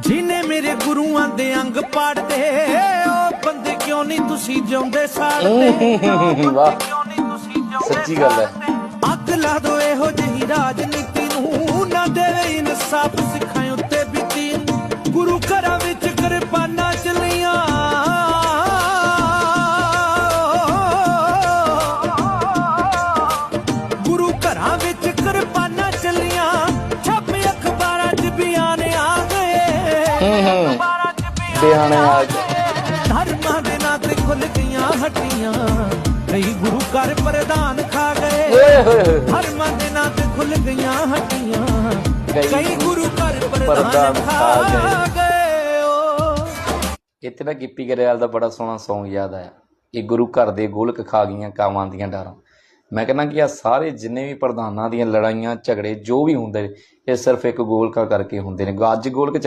ਜਿਨੇ ਮੇਰੇ ਗੁਰੂਆਂ ਦੇ ਅੰਗ ਪਾੜਦੇ ਉਹ ਬੰਦੇ ਕਿਉਂ ਨਹੀਂ ਤੁਸੀਂ ਜਿਉਂਦੇ ਸਾੜਦੇ? ਵਾਹ। ਸੱਚੀ ਗੱਲ ਹੈ। ਅੱਗ ਲਾ ਦੋ ਇਹੋ ਜਿਹੀ ਰਾਜਨੀਤੀ। ਬਿਆਨ ਆ। ਧਰਮਾਂ ਦੇ ਨਾਂ ਤੇ ਖੁੱਲ ਗਈਆਂ ਹੱਟੀਆਂ। ਕਈ ਗੁਰੂ ਘਰ ਪ੍ਰਧਾਨ ਖਾ ਗਏ। ਓਏ ਹੋਏ ਹੋਏ ਧਰਮਾਂ ਦੇ ਨਾਂ ਤੇ ਖੁੱਲ ਗਈਆਂ ਹੱਟੀਆਂ। ਕਈ ਗੁਰੂ ਘਰ ਪ੍ਰਧਾਨ ਖਾ ਗਏ। ਇੱਥੇ ਨਾ ਗਿੱਪੀ ਗਰੇਵਾਲ ਦਾ ਬੜਾ ਸੋਹਣਾ Song ਯਾਦ ਆਇਆ। ਇਹ ਗੁਰੂ ਘਰ ਦੇ ਗੋਲਕ ਖਾ ਗਈਆਂ ਕਾਵਾਂ ਦੀਆਂ ਡਾਰਾਂ ਮੈਂ ਕਹਿੰਦਾ ਕਿ ਆ ਸਾਰੇ ਜਿੰਨੇ ਵੀ ਪ੍ਰਧਾਨਾਂ ਦੀਆਂ ਲੜਾਈਆਂ ਝਗੜੇ ਜੋ ਵੀ ਹੁੰਦੇ ਇਹ ਸਿਰਫ ਇੱਕ ਗੋਲਕਾ ਕਰਕੇ ਹੁੰਦੇ ਨੇ। ਅੱਜ ਗੋਲਕ